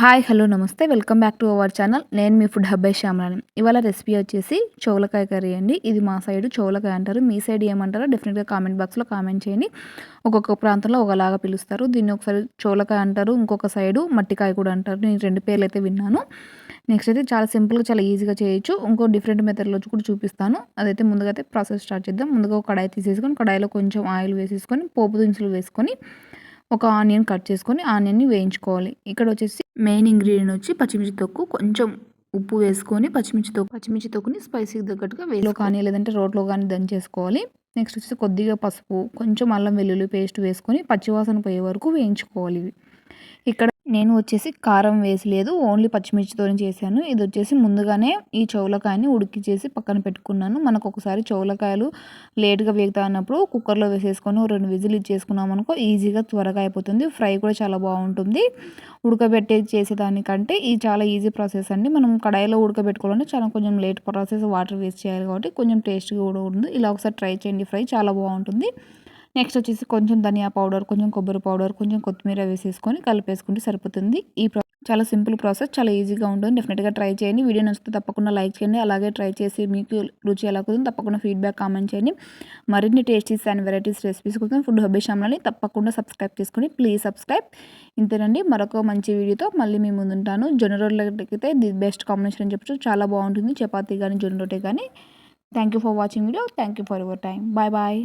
Hi hello నమస్తే. Welcome back to our channel. నేను మీ ఫుడ్ హబ్బై శ్యామరాని ఇవాళ రెసిపీ వచ్చేసి చోలకాయ కర్రీ అండి. ఇది మా సైడ్ చోలకాయ అంటారు. మీ సైడ్ ఏమంటారో డెఫినెట్గా కామెంట్ బాక్స్లో కామెంట్ చేయండి. ఒక్కొక్క ప్రాంతంలో ఒకలాగా పిలుస్తారు. దీన్ని ఒకసారి చోలకాయ అంటారు. ఇంకొక సైడు మట్టికాయ కూడా అంటారు. నేను రెండు పేర్లు అయితే విన్నాను. నెక్స్ట్ అయితే చాలా సింపుల్గా చాలా ఈజీగా చేయొచ్చు. ఇంకో డిఫరెంట్ మెథడ్లో కూడా చూపిస్తాను. అదైతే ముందుగా అయితే ప్రాసెస్ స్టార్ట్ చేద్దాం. ముందుగా ఒక కడాయి తీసేసుకొని కడాయిలో కొంచెం ఆయిల్ వేసేసుకొని పోపు దినుసులు వేసుకొని ఒక ఆనియన్ కట్ చేసుకొని ఆనియన్ని వేయించుకోవాలి. ఇక్కడ వచ్చేసి మెయిన్ ఇంగ్రీడియంట్ వచ్చి పచ్చిమిర్చి తొక్కు కొంచెం ఉప్పు వేసుకొని పచ్చిమిర్చి తొక్కు పచ్చిమిర్చి తొక్కుని స్పైసీకి తగ్గట్టుగా వేలో కానీ లేదంటే రోట్లో కానీ దంచేసుకోవాలి. నెక్స్ట్ వచ్చేసి కొద్దిగా పసుపు కొంచెం అల్లం వెల్లుల్లి పేస్ట్ వేసుకొని పచ్చివాసన పోయే వరకు వేయించుకోవాలి ఇక్కడ నేను వచ్చేసి కారం వేసలేదు ఓన్లీ పచ్చిమిర్చితోనే చేశాను. ఇది వచ్చేసి ముందుగానే ఈ చౌలకాయని ఉడికి చేసి పక్కన పెట్టుకున్నాను. మనకు ఒకసారి చౌలకాయలు లేట్గా వేగుతా అన్నప్పుడు కుక్కర్లో వేసేసుకొని రెండు విజిల్ ఇచ్చేసుకున్నాం అనుకో ఈజీగా త్వరగా అయిపోతుంది. ఫ్రై కూడా చాలా బాగుంటుంది. ఉడకబెట్టే చేసేదానికంటే ఇది చాలా ఈజీ ప్రాసెస్ అండి. మనం కడాయిలో ఉడకబెట్టుకోవాలంటే చాలా కొంచెం లేట్ ప్రాసెస్ వాటర్ వేస్ట్ చేయాలి కాబట్టి కొంచెం టేస్ట్గా కూడా ఉంటుంది. ఇలా ఒకసారి ట్రై చేయండి. ఫ్రై చాలా బాగుంటుంది. నెక్స్ట్ వచ్చేసి కొంచెం ధనియా పౌడర్ కొంచెం కొబ్బరి పౌడర్ కొంచెం కొత్తిమీర వేసేసుకొని కలిపేసుకుంటే సరిపోతుంది. ఈ చాలా సింపుల్ ప్రాసెస్ చాలా ఈజీగా ఉంటుంది. డెఫినెట్గా ట్రై చేయండి. వీడియో నచ్చితే తప్పకుండా లైక్ చేయండి. అలాగే ట్రై చేసి మీకు రుచి ఎలా కుదిరింది తప్పకుండా ఫీడ్బ్యాక్ కామెంట్ చేయండి. మరిన్ని టేస్టీస్ అండ్ వెరైటీస్ రెసిపీస్ కోసం ఫుడ్ హబ్బీ ఛానల్ని తప్పకుండా సబ్స్క్రైబ్ చేసుకొని ప్లీజ్ సబ్స్క్రైబ్ ఇంతేనండి. మరొక మంచి వీడియోతో మళ్ళీ మీ ముందుంటాను జొన్న రోడ్లకైతే ది బెస్ట్ కాంబినేషన్ అని చెప్పచ్చు. చాలా బాగుంటుంది. చపాతీ కానీ జొన్న రొట్టె కానీ thank you for watching video thank you for your time bye bye